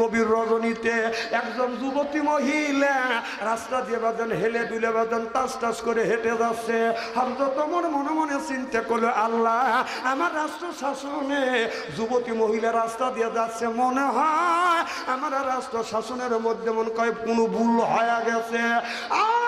গভীর রজনীতে একজন যুবতী মহিলা রাস্তা দিয়ে বাজন, হেলে দুলে বাজন টাস টাস করে হেঁটে যাচ্ছে। হয়তো তোমার মনে মনে চিন্তা করল, আল্লাহ, আমার রাষ্ট্র শাসনে যুবতী মহিলা রাস্তা দিয়ে যাচ্ছে মনে হয় আমার রাষ্ট্র শাসনের মধ্যে মনে কয় কোনো ভুল হয়ে গেছে। যদি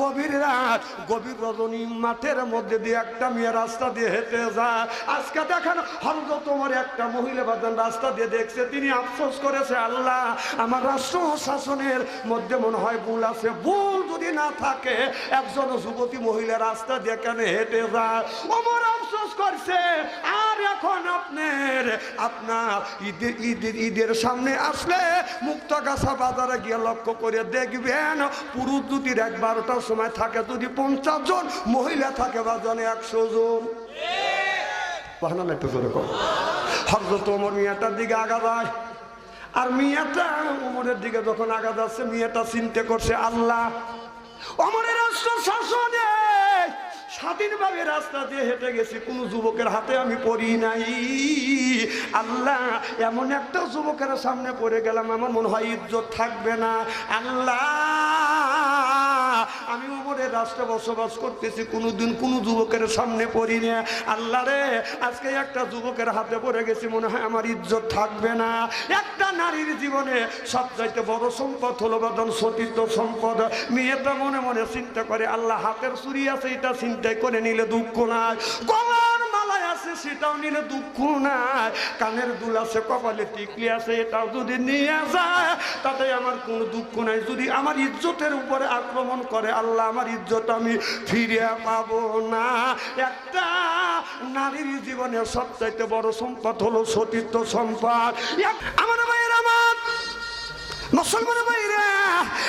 গভীর রাত, গভীর রজনী মাঠের মধ্যে দিয়ে একটা মেয়ে রাস্তা দিয়ে হেঁটে যায়। আজকে দেখেন হয়তো তোমার একটা মহিলা রাস্তা দিয়ে দেখছে, তিনি আফসোস করেছে, আল্লাহ, আমার রাষ্ট্র শাসনের মধ্যে মনে হয় ভুল আছে। ভুল যদি না থাকে, একজন যুবতী মহিলা রাস্তা দিয়ে কেন হেঁটে যায়? অমর আফসোস করছে, আর আপনার আপনার ঈদের ঈদের ঈদের সামনে আসলে বাজারে গিয়ে লক্ষ্য করে দেখবেন পুরুষ এক বারোটার সময় থাকে যদি পঞ্চাশ জন, মহিলা থাকে একশো জন। আগা যায়। আর দিকে যখন আগা যাচ্ছে, মিয়াটা চিনতে করছে আল্লাহ। অমরের রাষ্ট্র শাসনে স্বাধীনভাবে রাস্তা দিয়ে হেঁটে গেছি, কোনো যুবকের হাতে আমি পড়ি নাই। আল্লাহ, এমন একটা যুবকের সামনে পড়ে গেলাম, আমার মনে হয় ইজ্জত থাকবে না। আল্লাহ আমি ওমরের রাস্তা বসবাস করতেছি, কোনোদিন কোনো যুবকের সামনে পড়ি না। আল্লাহ রে, আজকে একটা যুবকের হাতে পড়ে গেছি, মনে হয় আমার ইজ্জত থাকবে না। একটা নারীর জীবনে সবচাইতে বড় সম্পদ হলো বাদন সতীর্থ সম্পদ। মেয়েটা মনে মনে চিন্তা করে, আল্লাহ হাতের চুরি আছে, এটা চিন্তাই করে নিলে দুঃখ নাই। আছে সেটাও নিলে দুঃখ নাই। কানের দুল আছে, কপালে টিকলি আছে, এটাও যদি নিয়ে যায়, তাতে আমার কোনো দুঃখ নাই। যদি আমার ইজ্জতের উপরে আক্রমণ করে, আল্লাহ আমার ইজ্জত আমি ফিরে পাবো না। একটা নারীর জীবনের সবচাইতে বড় সম্পদ হলো সতীর্থ সম্পদ। আমার ভাইয়ের আমার। মুসলমান ভাইরা।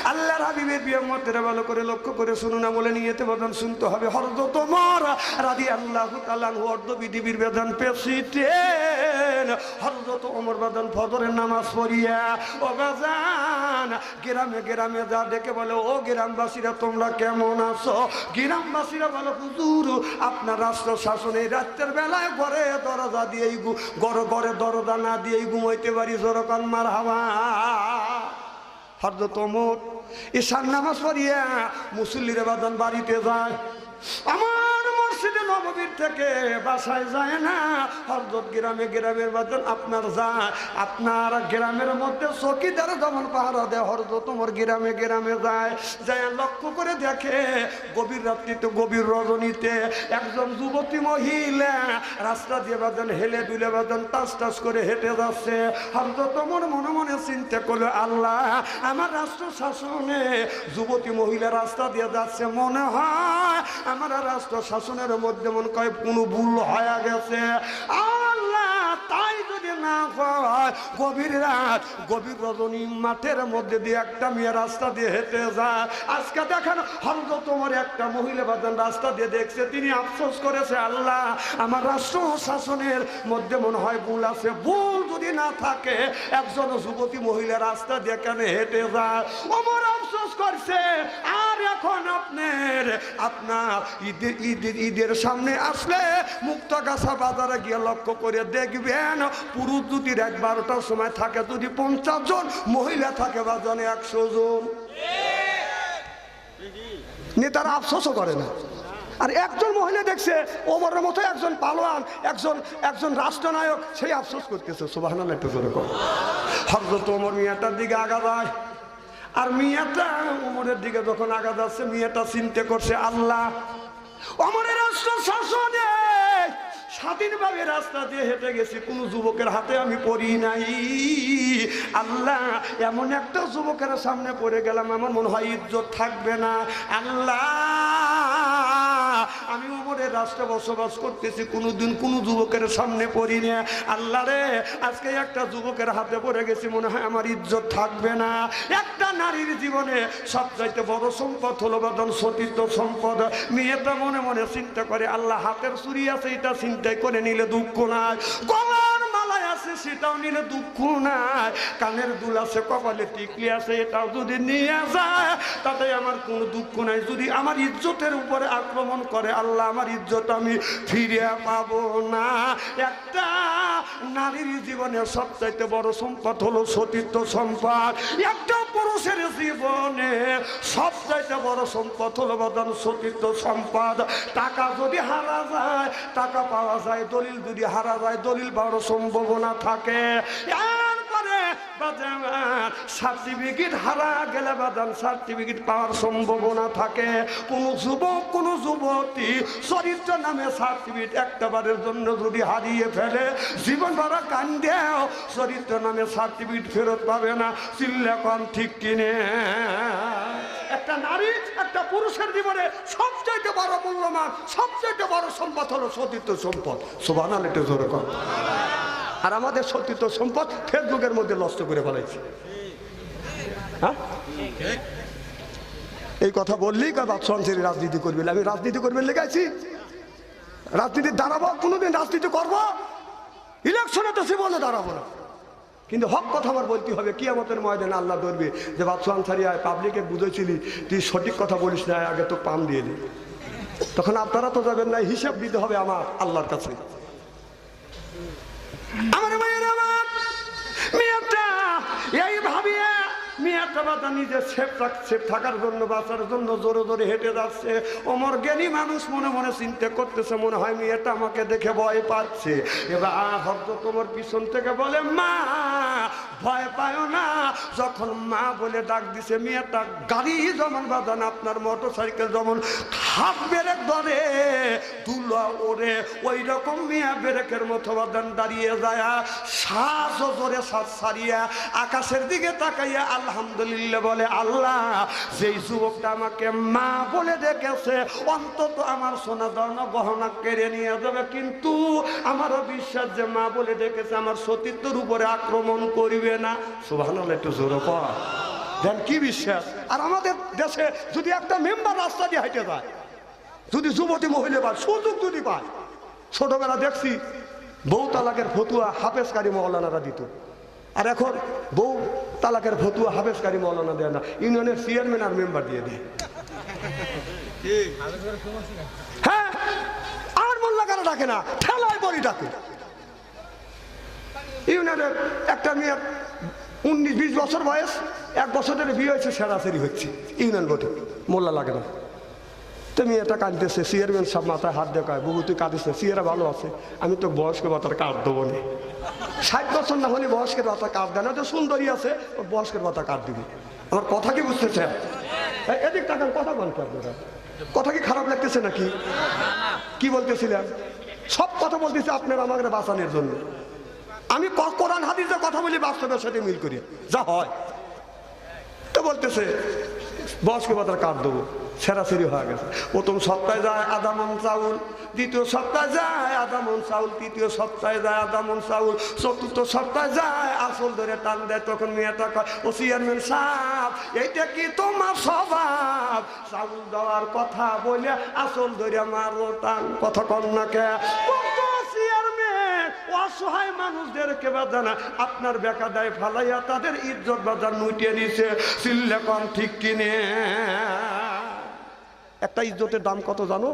আল্লাহর হাবিবের বিয়ে মতের ভালো করে লক্ষ্য করে শুনুন বলে নিয়েতে বদন শুনতে হবে। হরদ তোমার রাদি আল্লাহ তালান অর্ধ বিধিবির বেদন পেশিতেন হরদত ওমর বাদন ফদরের নামাজ পড়িয়া, ও বাজান, গ্রামে গ্রামে যা ডেকে বলে, ও গ্রামবাসীরা, তোমরা কেমন আছো? গ্রামবাসীরা বলে, হুজুর, আপনার রাষ্ট্র শাসনে রাত্রের বেলায় ঘরে দরজা দিয়ে গু- ঘরে দরজা না দিয়েই ঘুমাইতে পারি, জোরকান মার হাওয়া হরদত ওমর ঈশান নামাজ পড়িয়া মুসল্লির বাদন বাড়িতে যায়। আমার মসজিদে নববীর থেকে বাসায় যায় না। হরদত গ্রামে গ্রামের বাদন আপনার যায়। আপনার গ্রামের মধ্যে চকিদার যেমন পাহারা দেয় তোমার গ্রামে গ্রামে যায়। যায় লক্ষ্য করে দেখে, গভীর রাত্রিতে, গভীর রজনীতে একজন যুবতী মহিলা রাস্তা দিয়ে বাদন হেলে দুলে বাদন টাস টাস করে হেঁটে যাচ্ছে। হরদত তোমার মনে মনে চিন্তা করল, আল্লাহ, আমার রাষ্ট্র শাসনে যুবতী মহিলা রাস্তা দিয়ে যাচ্ছে। মনে হয় আমার রাষ্ট্র শাসনের মধ্যে মনে কয় কোনো ভুল হয়ে গেছে। আল্লাহ, তাই যদি না হয়, গভীর রাত, গভীর রজনী মাঠের মধ্যে দিয়ে একটা মেয়ে রাস্তা দিয়ে হেঁটে যায়। আজকে দেখেন তোমার একটা মহিলা বাদন রাস্তা দিয়ে দেখছে, তিনি আফসোস করেছে, আল্লাহ, আমার রাষ্ট্র শাসনের মধ্যে মনে হয় ভুল আছে। ভুল যদি না থাকে, একজন যুবতী মহিলা রাস্তা দিয়ে কেন হেঁটে যায়? অমর আফসোস করছে, আর এখন আপনার আপনার ঈদের ঈদের ঈদের সামনে আসলে মুক্তাগাছা বাজারে গিয়ে লক্ষ্য করে দেখবেন পুরুষ দুটির এক বারোটার সময় থাকে যদি পঞ্চাশ জন, মহিলা থাকে বাজনে একশো জন। নেতারা আফসোসও করে না। আর একজন মহিলা দেখছে, ওমরের মতো একজন পালোয়ান, একজন একজন রাষ্ট্রনায়ক, সেই আফসোস করতেছে সুবাহ হজরত ওমর মিয়াটার দিকে আগা যায়। আর মিয়াটা, উমরের দিকে যখন আঘাত আসছে মিয়াটা চিনতে করছে, আল্লাহ অমরের রাষ্ট্র শাসনে, স্বাধীনভাবে রাস্তা দিয়ে হেঁটে গেছি, কোনো যুবকের হাতে আমি পড়ি নাই। আল্লাহ, এমন একটা যুবকের সামনে পড়ে গেলাম, আমার মনে হয় ইজ্জত থাকবে না। আল্লাহ আমি ওমরের রাষ্ট্রে বসবাস করতেছি, কোনোদিন কোনো যুবকের সামনে পড়ি না। আল্লাহ রে, আজকে একটা যুবকের হাতে পড়ে গেছি, মনে হয় আমার ইজ্জত থাকবে না। একটা নারীর জীবনে সবচাইতে বড় সম্পদ হলো বাদন সতীর্থ সম্পদ। মেয়েটা মনে মনে চিন্তা করে, আল্লাহ হাতের চুরি আছে, এটা চিন্তাই করে নিলে দুঃখ নাই। সেটাও নিলে দুঃখ নাই। কানের দুল আছে, কপালে টিকলি আছে, এটাও যদি নিয়ে যায়, তাতে আমার কোনো দুঃখ নাই। যদি আমার ইজ্জতের উপরে আক্রমণ করে, আল্লাহ আমার ইজ্জত আমি ফিরে পাব না। একটা নারীর জীবনে সবচাইতে বড় সম্পদ হলো সতীর্থ সম্পদ। একটা পুরুষের জীবনে সব চাইতে বড় সম্পদ হলো বদন সতীর্থ সম্পদ। টাকা যদি হারা যায়, টাকা পাওয়া যায়, দলিল যদি হারা যায়, দলিল পাওয়ার সম্ভাবনা থাকে। সার্টিফিকেট হারা গেলে বাদান সার্টিফিকেট পাওয়ার সম্ভাবনা থাকে। কোন যুবক, কোন যুবতী চরিত্র নামে সার্টিফিকেট একটা বারের জন্য যদি হারিয়ে ফেলে, জীবন ভরা কান্দেও চরিত্র নামে সার্টিফিকেট ফেরত পাবে না। চিল্লে ঠিক কিনে। একটা নারী, একটা পুরুষের জীবনে সবচাইতে বড় মূল্যমান সবচাইতে বড় সম্পদ হলো সতীর্থ সম্পদ। সোভান একটু জোরে আর আমাদের সতীর্থ সম্পদ ফেসবুকের মধ্যে নষ্ট করে ফেলাইছে হ্যাঁ? এই কথা বললেই কার সঞ্চয় রাজনীতি করবে আমি রাজনীতি করবে লেগেছি। রাজনীতি দাঁড়াবো, কোনোদিন রাজনীতি করব। ইলেকশনে তো জীবনে দাঁড়াবো না। কিন্তু হক কথা আমার বলতে হবে কি আমাদের ময়দানে আল্লাহ ধরবে যে বাদশু আনসারি আয়, পাবলিকে বুঝেছিলি, তুই সঠিক কথা বলিস না আগে তো পাম দিয়ে দি। তখন আপনারা তো যাবেন না, হিসাব দিতে হবে আমার আল্লাহর কাছে। আমার মায়ের আমার মেয়েটা, এই ভাবিয়ে থাকার জন্য জন্য জোরে জোরে হেঁটে যাচ্ছে। জ্ঞানী মানুষ মনে মনে চিন্তা করতেছে, মনে হয় আমাকে দেখে ভয় পাচ্ছে। এবার তোমার পিছন থেকে বলে, মা! ভয় পায় না। যখন মা বলে ডাক দিছে, মেয়েটা, গাড়ি যেমন বাদান আপনার মোটর সাইকেল যেমন হাত বেড়ে ধরে দুলা ওরে ওই রকম মেয়া বেরেকের মতো বাদান দাঁড়িয়ে যায় শ্বাস জোরে শ্বাস সারিয়া, আকাশের দিকে তাকাইয়া আলহামদুলিল্লাহ বলে, আল্লাহ, যেই যুবকটা আমাকে মা বলে ডেকেছে, অন্তত আমার সোনা দানা গহনা কেড়ে নিয়ে যাবে। কিন্তু আমারও বিশ্বাস যে মা বলে ডেকেছে, আমার সতীত্বর উপরে আক্রমণ করিবে। না। সুভান একটু জোর পর দেন কি বিশ্বাস? আর আমাদের দেশে যদি একটা মেম্বার রাস্তা দিয়ে হাইটে যায় যদি যুবতী মহিলা পায় সুযোগ যদি পায় ছোটবেলা দেখছি বউ তালাকের ফতুয়া হাফেজকারী মৌলানারা দিত। আর এখন বউ তালাকের ফতুয়া হাফেজকারী মৌলানা দেয় না ইউনিয়নের চেয়ারম্যান আর মেম্বার দিয়ে দেয়। হ্যাঁ? আর মোল্লা কারা ডাকে না ঠেলায় বড়ি ডাকে। ইউনিয়নের একটা মেয়ের উনিশ বিশ বছর বয়স, এক বছর ধরে বিয়ে হয়েছে সেরাসেরি হচ্ছে। ইউনিয়ন ভোটে মোল্লা লাগে না। তো মেয়েটা কাঁদতেছে, চেয়ারম্যান সব মাথায় হাত দেখায় বহু তুই কাঁদিস সিয়ারা ভালো আছে। আমি তো বয়স্ক ভাতার কার্ড দেবো না। ষাট বছর না হলে বয়স্কের ভাতা কার্ড দেয় না তো সুন্দরী আছে বয়স্কের ভাতা কার্ড দিবি। আমার কথা কি বুঝতেছে এদিক টাকার কথা বলতে আপনারা কথা কি খারাপ লাগতেছে নাকি? কি বলতেছিলাম সব কথা বলতেছে আপনারা, আমাকে বাঁচানোর জন্য। আমি কোরআন, হাদিসের কথা বলি, বাস্তবের সাথে মিল করি। যা হয়। তো বলতেছে বয়স্ক ভাতার কার্ড দেবো। সেরাসেরি হয়ে গেছে। প্রথম সপ্তাহে যায় আধা মন চাউল, দ্বিতীয় সপ্তাহে যায় আধা মন চাউল, তৃতীয় সপ্তাহে যায় আধা মন চাউল, চতুর্থ সপ্তাহে যায় আসল ধরে টান দেয়, তখন মেয়েটা কয়, ও চেয়ারম্যান সাহেব, এইটা কি তোমার স্বভাব? চাউল দেওয়ার কথা বলে আসল ধরে মারো টান। কথা কন্যাকে অসহায় মানুষদেরকে বাজানা আপনার বেকা দেয় ফালাইয়া তাদের ইজ্জত বাজার মুটিয়ে নিছে। চিল্লে কম ঠিক কিনে। একটা ইজ্জতের দাম কত জানো?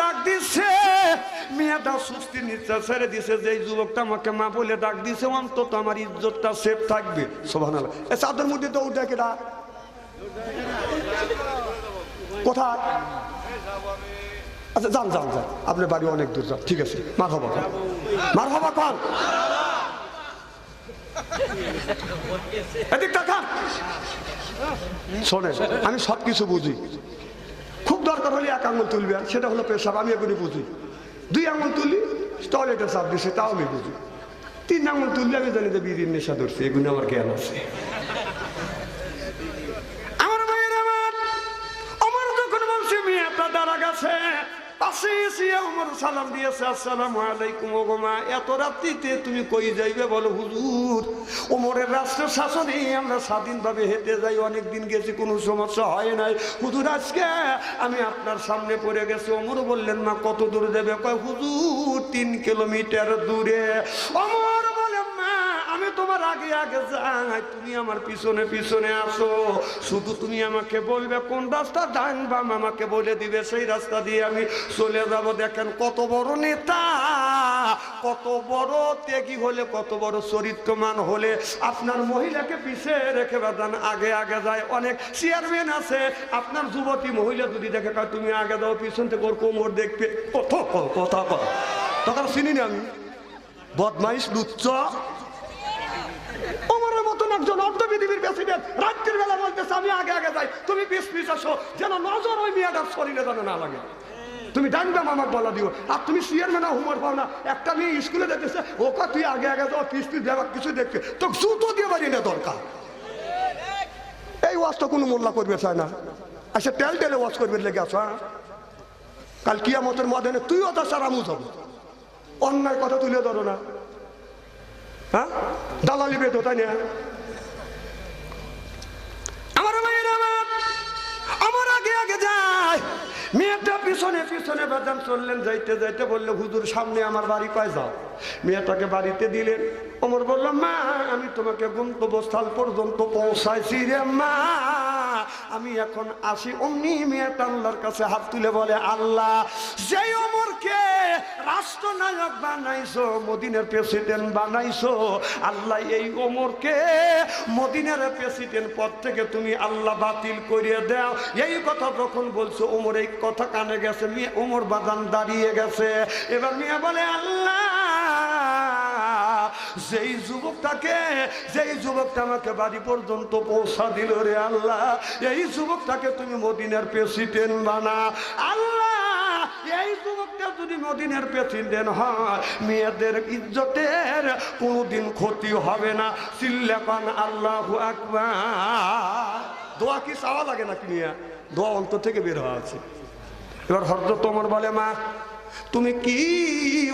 ডাক মেয়েটা নিচ্ছে ছেড়ে দিছে যে যুবকটা আমাকে মা বলে ডাক দিছে, অন্তত আমার ইজ্জতটা থাকবে। কোথায়? আচ্ছা যান যান যান। আপনার বাড়ি অনেক দূর, যান। ঠিক আছে মার হবা খান। মার হবা খান। শোনেন, আমি সব কিছু বুঝি। খুব দরকার হলে এক আঙুল তুলবে সেটা হলো পেশাব, আমি এগুলি বুঝি। দুই আঙুল তুললি টয়লেটে চাপ দিছে, তাও আমি বুঝি। তিন আঙুল তুললে আমি জানি যে বিড়ির নেশা ধরছে, এগুলো আমার জ্ঞান আছে। আমার ভাইয়ের আমার সালাম দিয়েছে, আসসালাম আলাইকুম ওগমা এত রাত্রিতে তুমি কই যাইবে বলো হুজুর? ওমরের রাষ্ট্র শাসনে আমরা স্বাধীনভাবে হেঁটে যাই অনেক দিন গেছি, কোনো সমস্যা হয় নাই। হুজুর, আজকে আমি আপনার সামনে পড়ে গেছি, ওমর বললেন, মা, কত দূর যাবে? কয়, হুজুর, তিন কিলোমিটার দূরে। অমর আগে যাই তুমি আমার পিছনে পিছনে আসো। শুধু তুমি আমাকে বলবে, কোন রাস্তা? ডান বাম আমাকে বলে দিবে, সেই রাস্তা দিয়ে আমি চলে যাব। দেখেন কত বড় নেতা, কত বড় ত্যাগী হলে, কত বড় চরিত্রমান হলে। আপনার মহিলাকে পিছে রেখে বেদান আগে আগে যায়। অনেক চেয়ারম্যান আছে, আপনার যুবতী মহিলা যদি দেখে তুমি আগে দাও পিছন থেকে ওর কোমর দেখবে। কত কথা কর তখন চিনি না আমি। বদমাইশ, লুচ্চ। একজন অর্ধ পৃথিবীর প্রেসিডেন্ট রাত্রির বেলা বলতেছে, আমি আগে আগে যাই। তুমি পিস পিস আসো, যেন নজর ওই মেয়েটার শরীরে যেন না লাগে। তুমি ডানবে আমার বলা দিও। আর তুমি চেয়ারম্যান হুমার পাও না একটা মেয়ে স্কুলে দেখতেছে ওকে তুই আগে আগে যাও, পিস পিস, ব্যাপার কিছু দেখবে তো জুতো দিয়ে বাড়ি না দরকার। এই ওয়াজটা কোনো মোল্লা করবে, চায় না। আচ্ছা তেল টেলে ওয়াজ করবে, লেগে আসো হ্যাঁ? কাল কিয়ামতের মধ্যে তুইও তো সারা মুজ হব অন্যায় কথা তুলে ধরো না। হ্যাঁ? দালালি বেতো তাই না আমার মায়ের আমার আমার আগে আগে যায় মেয়েটা পিছনে পিছনে বেদান চললেন, যাইতে যাইতে বললে, হুজুর, সামনে আমার বাড়ি পায় যাও? মেয়েটাকে বাড়িতে দিলেন। অমর বলল, মা, আমি তোমাকে গন্তব্যস্থল পর্যন্ত পৌঁছাইছি রে, মা। আমি এখন আসি। অমনি মেয়েটা আল্লাহর কাছে হাত তুলে বলে, আল্লাহ, যেই অমরকে রাষ্ট্রনায়ক বানাইছো, মদিনের প্রেসিডেন্ট বানাইছো, আল্লাহ এই ওমরকে মদিনের প্রেসিডেন্ট পদ থেকে তুমি আল্লাহ বাতিল করিয়ে দাও। এই কথা যখন বলছো ওমর এই কথা কানে গেছে, মেয়ে ওমর বাদান দাঁড়িয়ে গেছে। এবার মেয়ে বলে, আল্লাহ যেই যুবকটাকে, যেই যুবকটা আমাকে বাড়ি পর্যন্ত পৌঁছা দিল রে আল্লাহ, এই যুবকটাকে তুমি মদিনার প্রেসিডেন্ট বানা। আল্লাহ, এই যুবকটা যদি মদিনের প্রেসিডেন্ট হয়, মেয়েদের ইজ্জতের কোনোদিন ক্ষতি হবে না। সিল্লাপান আল্লাহ আকবার। দোয়া কি চাওয়া লাগে নাকি মিয়া? দোয়া অন্তর থেকে বের হওয়া আছে এবার হরদ তোমার বলে, মা তুমি কি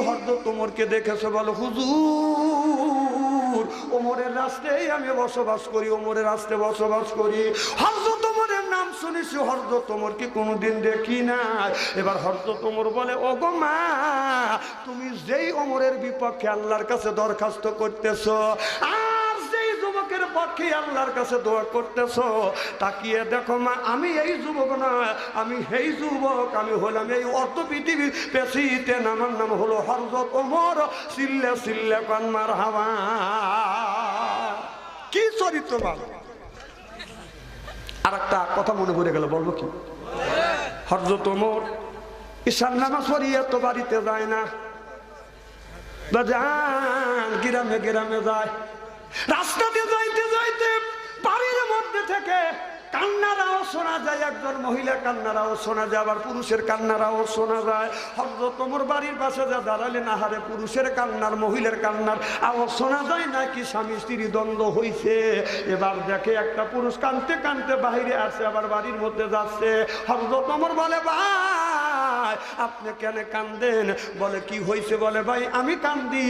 হরদ তোমরকে দেখেছ বলো? হুজুর, ওমরের রাস্তায় আমি বসবাস করি, ওমরের রাস্তায় বসবাস করি। হরদ তোমরের নাম শুনেছি, হরদ তোমরকে কোনোদিন দেখি না এবার হরদ তোমর বলে ও গো মা, তুমি যেই ওমরের বিপক্ষে আল্লাহর কাছে দরখাস্ত করতেছো যুবকের পক্ষে আল্লাহর কাছে দোয়া করতেছো। তাকিয়ে দেখো মা, আমি এই যুবক না, আমি সেই যুবক, আমি হলাম এই অর্ধ পৃথিবীর পেশিতে আমার নাম হলো হরজত ওমর। সিল্লে সিল্লে কন্মার হাওয়া কি চরিত্রবান আর একটা কথা মনে পড়ে গেল, বলব কি? হরজত ওমর ঈশান নামাজ পড়িয়ে তো বাড়িতে যায় না। গ্রামে গ্রামে যায়। রাস্তাতে যাইতে যাইতে বাড়ির মধ্যে থেকে কান্নারাও শোনা যায়, একজন মহিলা কান্নারাও শোনা যায়, আবার পুরুষের কান্নারাও শোনা যায়। হজরত তোমার বাড়ির পাশে যা দাঁড়ালে না হারে পুরুষের কান্নার, মহিলার কান্নার আওয়াজ শোনা যায় নাকি স্বামী স্ত্রী দ্বন্দ্ব হইছে। এবার দেখে একটা পুরুষ কানতে কানতে বাহিরে আসে, আবার বাড়ির মধ্যে যাচ্ছে। হজরত তোমার বলে ভাই আপনি কেন কান্দেন? বলে, কি হয়েছে বলে, ভাই, আমি কান্দি।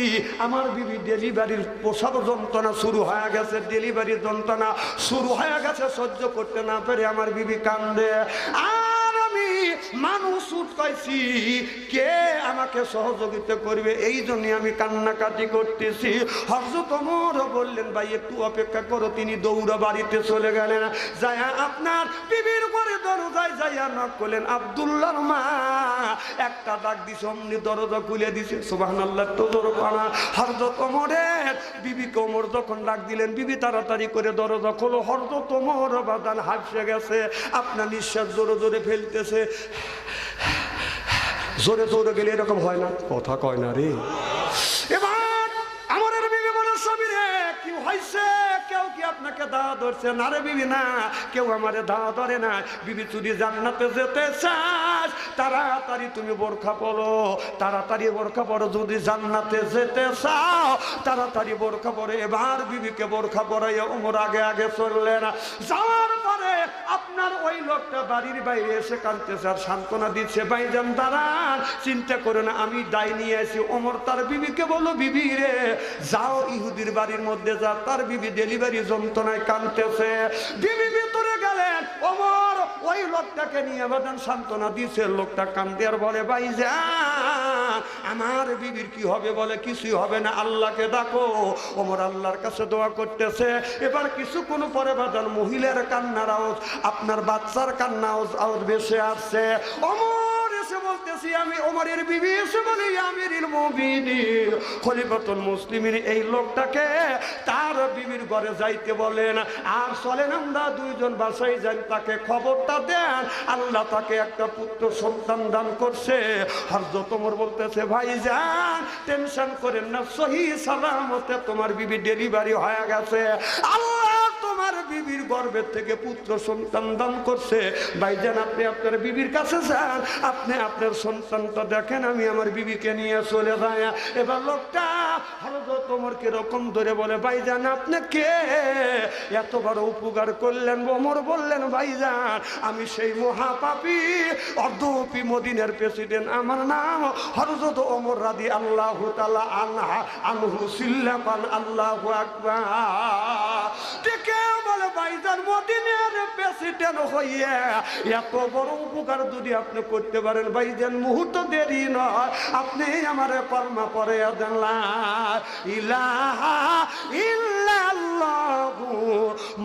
আমার বিবি ডেলিভারির প্রসাব যন্ত্রণা শুরু হয়ে গেছে, ডেলিভারি যন্ত্রণা শুরু হয়ে গেছে, সহ্য করতে না পেরে আমার বিবি কান্দে। আর মানুষ উঠকাইছি, কে আমাকে সহযোগিতা করবে? এই জন্য আমি কান্নাকাটি করতেছি। হরজত বললেন, ভাই, একটু অপেক্ষা করো, তিনি দৌড়া বাড়িতে চলে গেলেন। যায় আপনার বিবির করে দরজায় যাইয়া নক করলেন, আবদুল্লার মা, একটা ডাক দিছে, অমনি দরজা খুলে দিছে। সুবাহান আল্লাহ তো দরকানা হরদ কোমরের বিবি কোমর যখন ডাক দিলেন, বিবি, তাড়াতাড়ি করে দরজা খোলো। হরদ তোমর বাদান হাসে গেছে, আপনার নিঃশ্বাস জোরে জোরে ফেলতেছে। জোরে জোরে গেলে এরকম হয় না। কথা কয় না রে। এবার আমার বিবি বলে সবই রে। কি হয়েছে কেউ কি আপনাকে দা ধরছে? না রে বিবি, না। কেউ আমারে দা ধরে না। বিবি তুই জান্নাতে যেতে চাস তাড়াতাড়ি তুমি বোরখা পড়ো তাড়াতাড়ি বোরখা পড়ো যদি জান্নাতে যেতে চাও, তাড়াতাড়ি বোরখা পরে। এবার বিবিকে বোরখা পরাইয়া ওমর আগে আগে চললেন যাওয়ার পরে আপনার ওই লোকটা বাড়ির বাইরে এসে কাঁদতেছে আর সান্ত্বনা দিচ্ছে, ভাইজান, দাঁড়ান, চিন্তা করে না, আমি দায় নিয়ে আসি ওমর তার বিবিকে বলো বিবি রে, যাও ইহুদির বাড়ির মধ্যে যা। তার বিবি ডেলিভারি যন্ত্রণায় কাঁদতেছে। বিবি ওই লোকটাকে নিয়ে বাদান সান্ত্বনা দিছে লোকটা কান্দে আর বলে, ভাই যা, আমার বিবির কি হবে বলে কিছুই হবে না, আল্লাহকে ডাকো, ওমর আল্লাহর কাছে দোয়া করতেছে। এবার কিছুক্ষণ পরে বাদান মহিলার কান্নার আওয়াজ, আপনার বাচ্চার কান্না আওয়াজ আওয়াজ বেসে আসছে। অমর বলতেছি আমি ওমরের বিবি বলি আমির মুমিনিন। খলিফাতুল মুসলিমিন এই লোকটাকে তার বিবির ঘরে যাইতে বলেন। আর চলেন আমরা দুইজন বাসায় যাই, তাকে খবরটা দেন। আল্লাহ তাকে একটা পুত্র সন্তান দান করছে। হরজত ওমর বলতেছে, ভাই যান টেনশন করেন না, সহি সালামতে তোমার বিবি ডেলিভারি হয়ে গেছে। আল্লাহ তোমার বিবির গর্ভের থেকে পুত্র সন্তান দান করছে। ভাইজান আপনি আপনার বিবির কাছে যান। আপনি আপনার সন্তানটা দেখেন, আমি আমার বিবিকে নিয়ে চলে যাই। এবার লোকটা হরজত ওমর কীরকম ধরে বলে ভাইজান আপনি কে? এত বড় উপকার করলেন ওমর বললেন ভাইজান আমি সেই মহাপাপী, অর্ধপি মদিনের প্রেসিডেন্ট। আমার নাম হরজত ওমর রাদি আল্লাহ তালা আনহা সিল্লাপান আল্লাহ আকবার। বলে ভাইজান মদিনের প্রেসিডেন্ট হইয়া এত বড় উপকার যদি আপনি করতে পারেন ভাইজান মুহূর্ত দেরি নয় আপনি আমার কর্মা পরে দেন। লা ইলাহা ইল্লাল্লাহু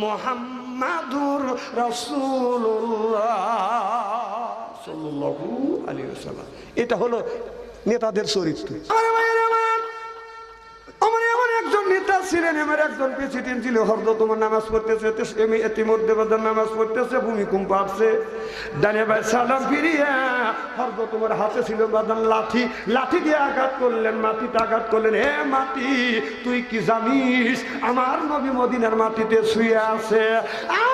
মুহাম্মাদুর রাসূলুল্লাহ। সাল্লাল্লাহু আলাইহি ওয়াসাল্লাম। এটা হলো নেতাদের চরিত্র আমার ভাইয়ের আমার আমার এমন একজন নেতা ছিলেন আমার একজন প্রেসিডেন্ট ছিল হরদ তোমার নামাজ পড়তেছে এমনি ইতিমধ্যে বাজার নামাজ পড়তেছে, ভূমিকম্প আসছে। ডানে ভাই সালাম ফিরিয়া হরদ তোমার হাতে ছিল বাদান লাঠি। লাঠি দিয়ে আঘাত করলেন, মাটিতে আঘাত করলেন। হে মাটি, তুই কি জানিস? আমার নবী মদিনার মাটিতে শুয়ে আছে। আর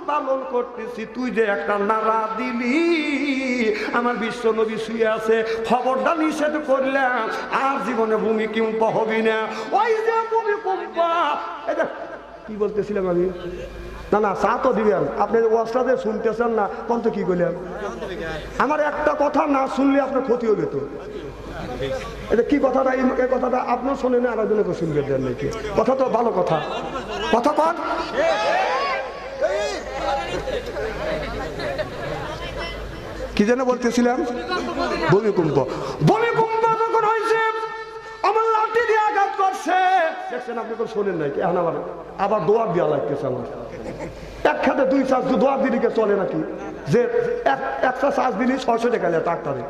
আল্লাহর করতেছি তুই যে একটা নারা দিলি। আমার বিশ্ব নবী শুয়ে আছে খবরটা নিষেধ করলাম আর জীবনে ভূমি ভূমিকম্প হবি না। ওই যে ভূমিকম্প এই দেখ, কি বলতেছিলাম আমি? না না চা তো দিবেন। আপনি ওয়াজটাতে শুনতেছেন না কোন তো কি করলেন আমার একটা কথা না শুনলে আপনার ক্ষতি হবে তো। এটা কি কথাটা এই কথাটা আপনিও শোনেন আর একজনকে দেন নাকি? কথা তো ভালো কথা। কথা কন। কি যেন বলতেছিলাম? ভূমিকম্প ভূমিকম্প যখন হয়েছে, আমার লাঠি দিয়ে আঘাত করছে। দেখছেন, আপনি তো শোনেন নাই, এখন আবার আবার দোয়ার দেওয়া লাগতেছে আমার। এক খাতে দুই চাষ দোয়ার দিদিকে চলে নাকি? যে এক একটা চাষ দিলি ছয়শো টাকা যায় ডাক্তারে।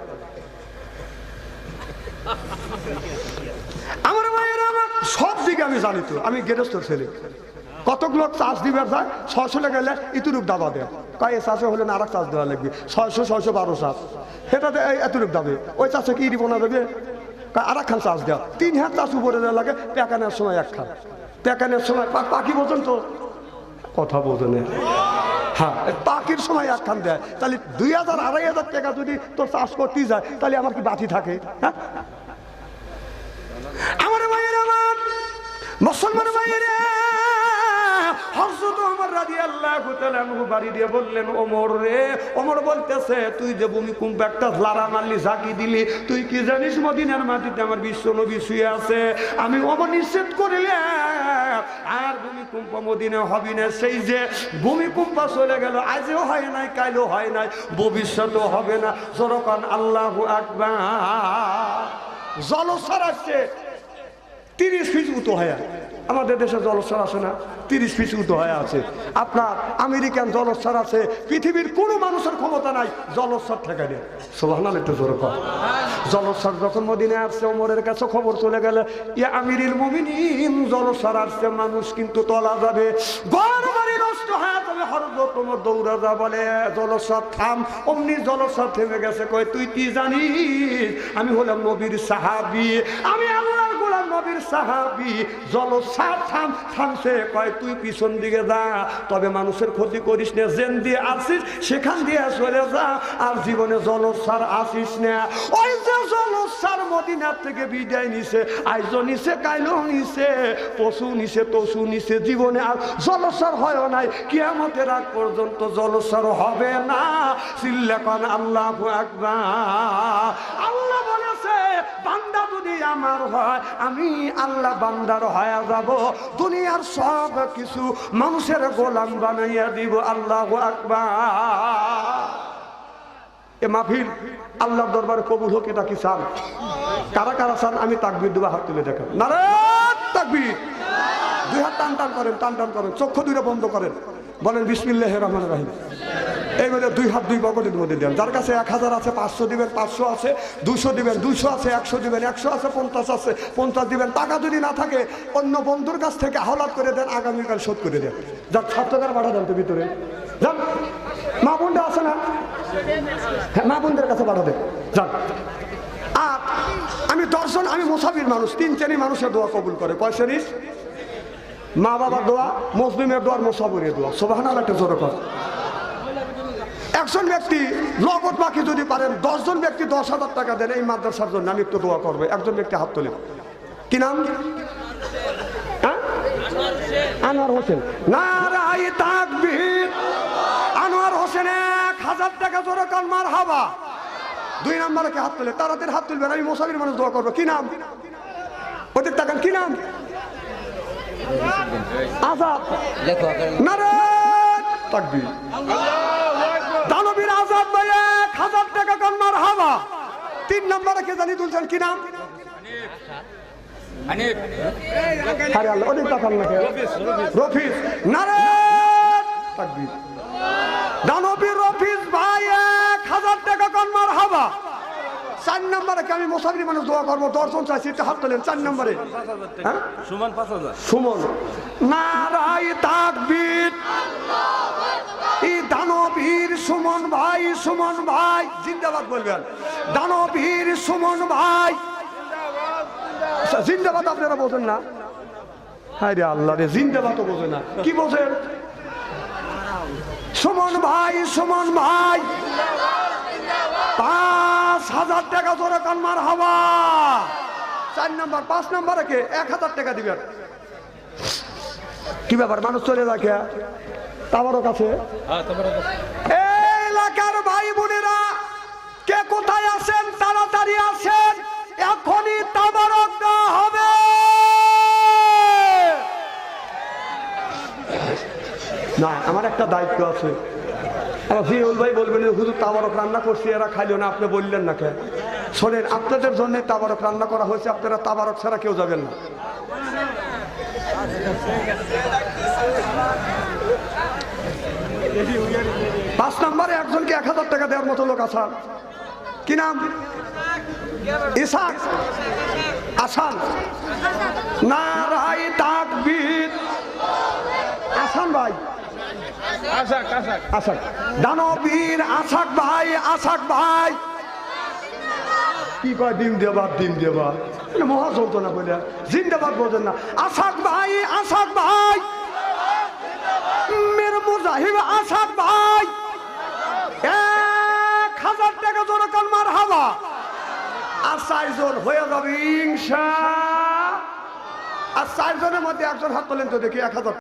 আমার মায়ের আমার সব দিকে আমি জানি তো আমি গেরস্ত ছেলে। কতক লোক চাষ দিবে যায়, ছয়শো টাকা ইতুরূপ দাবা দেয়। কয় এই চাষে হলে না আর চাষ দেওয়া লাগবে? ছয়শো ছয়শো, বারো চাষ। সেটাতে এতটুক দাবে। ওই চাষে কি দিব না দেবে? আর খান চাষ দেওয়া। তিন হাত চাষ উপরে দেওয়া লাগে পেকানের সময় এক খান। পেকানের সময় পাখি বোঝেন তো? কথা বোঝেন হ্যাঁ পাখির সময় এক খান দেয়। তাহলে দুই হাজার, আড়াই হাজার টাকা যদি তোর চাষ করতেই যায়, তাহলে আমার কি বাতি থাকে? হ্যাঁ? আমার ভাইয়ের আমার, মুসলমান ওমর বাড়ি দিয়ে বললেন রে বলতেছে, তুই যে ভূমিকম্প একটা লারা মারলি দিলি, তুই কি জানিস আমার বিশ্ব নবী শুয়ে আছে? আমি ওমর নিষেধ করিলাম। আর ভূমিকম্প মদিনা হবি না, সেই যে ভূমিকম্প চলে গেল, আজও হয় নাই, কালও হয় নাই, ভবিষ্যতেও হবে না। জরকান আল্লাহু আকবার। জলসার আসছে, তিরিশ ফিট উঁচু হয়ে আমাদের দেশে জলস্বর আছে না? তিরিশ ফিট উঁচু হয়ে আছে। আপনার আমেরিকান জলস্বর আছে। পৃথিবীর কোনো মানুষের ক্ষমতা নাই জলস্বর থেকে নেই সোহানাল একটু জোর কর জলস্বর যখন মদিনে আসছে, ওমরের কাছে খবর চলে গেল ইয়া আমিরিল মুমিনিন জলস্বর আসছে, মানুষ কিন্তু তলা যাবে। ঘর বাড়ি নষ্ট হয়ে যাবে হরদ দৌড়া যা বলে জলস্বর থাম। অমনি জলস্বর থেমে গেছে, কয়, তুই কি জানিস? আমি হলাম নবীর সাহাবি। আমি আল্লাহর গোলাম নবীর সাহাবি জলসার থাম থামছে কয়, তুই পিছন দিকে যা, তবে মানুষের ক্ষতি করিস না। জেন দিয়ে আসিস, সেখান দিয়ে চলে যা, আর জীবনে জলসার আসিস না। ওই যে জলসার মদিনার থেকে বিদায় নিছে, আইজ নিছে, কাইলো নিছে, পশু নিছে তসু নিছে, জীবনে আর জলসার হয় নাই। কিয়ামতের আগ পর্যন্ত জলসার হবে না। সিল্লাকান আল্লাহ আকবার। আমার হয়, আমি আল্লাহ বান্দার হয়ে যাব। দুনিয়ার সব কিছু মানুষের গোলাম বানাইয়া দিব, আল্লাহ আকবার। এ মাহফিল, আল্লাহর দরবারে কবুল হোক, এটা কি চান? কারা কারা চান? আমি তাকবির দুবা হাত তুলে দেখেন। নারে তাকবির। দুই হাত টান টান করেন, টান টান করেন, চক্ষু দুইটা বন্ধ করেন। বলেন বিসমিল্লাহ রহমান রাহিম। এই মধ্যে দুই হাত, দুই পকেটের মধ্যে দেন। যার কাছে এক হাজার আছে, পাঁচশো দিবেন, পাঁচশো আছে, দুশো দিবেন, দুশো আছে, একশো দিবেন, একশো আছে, পঞ্চাশ আছে, পঞ্চাশ দিবেন। টাকা যদি না থাকে, অন্য বন্ধুর কাছ থেকে হাওলাত করে দেন, আগামীকাল শোধ করে দেন। যার ছাত্রদের পাঠা দেন তো ভিতরে। যান মা বোনটা আছে না? হ্যাঁ মা বোনদের কাছে পাঠা দেন। যান আর আমি দর্শন, আমি মুসাফির মানুষ, তিন শ্রেণি মানুষের দোয়া কবুল করে। কয় শ্রেণির মা বাবার দোয়া, মুসলিমের দোয়ার মুসাফিরের দোয়া। সোবাহান একটা জোর কর। একজন ব্যক্তি নগদ বাকি যদি পারেন দশজন ব্যক্তি দশ হাজার টাকা দেন এই মাদ্রাসার জন্য আমি একটু দোয়া করব। একজন ব্যক্তি হাত তোলে। কি নাম? হ্যাঁ? আনোয়ার হোসেন। নারাই তাকবীর। আনোয়ার হোসেন এক হাজার টাকা জোরে কাল মার হাবা দুই নম্বরে কে হাত তুলে তাড়াতাড়ি হাত তুলবেন আমি মোসাফির মানুষ দোয়া করব। কি নাম? ওদের টাকান কি নাম? আজাদ। লেখো আকারে। নারে তাকবীর। দানবীর তিন নম্বরে কে জানি তুলছেন কি নাম? হানিফ। আরে আল্লাহ ওদের তাকান না কে? নারে দানবীর রফিজ ভাই এক হাজার টাকা কনমার হাওয়া চার নম্বরে আমি মোসাফির মানুষ দোয়া করব? দর্শন চাইছি একটু হাত তোলেন চার নম্বরে। হ্যাঁ? সুমন পাঁচ হাজার। সুমন। নারাই তাকবীর। এই দানবীর সুমন ভাই সুমন ভাই জিন্দাবাদ বলবেন। দানবীর সুমন ভাই। জিন্দাবাদ আপনারা বোঝেন না? হায় রে আল্লাহ রে জিন্দাবাদ তো বোঝে না। কি বোঝেন? সুমন ভাই সুমন ভাই। হাজার টাকা ধরে কান্নার হাওয়া। চার নাম্বার পাঁচ নাম্বারে কে? এক হাজার টাকা দিবেন। কি ব্যাপার মানুষ চলে রাখে তাবারও কাছে এলাকার ভাই বোনেরা কে কোথায় আছেন? তাড়াতাড়ি আসেন। এখনই তাবারক দেওয়া হবে। না আমার একটা দায়িত্ব আছে। আমার জিউল ভাই বলবেন হুজুর তাবারক রান্না করছি, এরা খাইলো না, আপনি বললেন না কে শোনেন, আপনাদের জন্য তাবারক রান্না করা হয়েছে, আপনারা তাবারক ছাড়া কেউ যাবেন না। পাঁচ নম্বরে একজনকে এক হাজার টাকা দেওয়ার মতো লোক আসান। কি নাম? আসান? নারাই তাকবীর। আসান ভাই। আশাক আশাক। দানবীর আসাক ভাই আসাক ভাই। কি কয় ডিম দেবা ডিম দেবা। মানে মহা না বলে জিন্দাবাদ বোঝেন না। আসাক ভাই আসাক ভাই। মের মুজাহিব আসাক ভাই। এক হাজার টাকা জোর কালমার হাওয়া আর চারজন হয়ে যাবে ইংসা আর চারজনের মধ্যে একজন হাত তোলেন তো দেখি, এক হাজার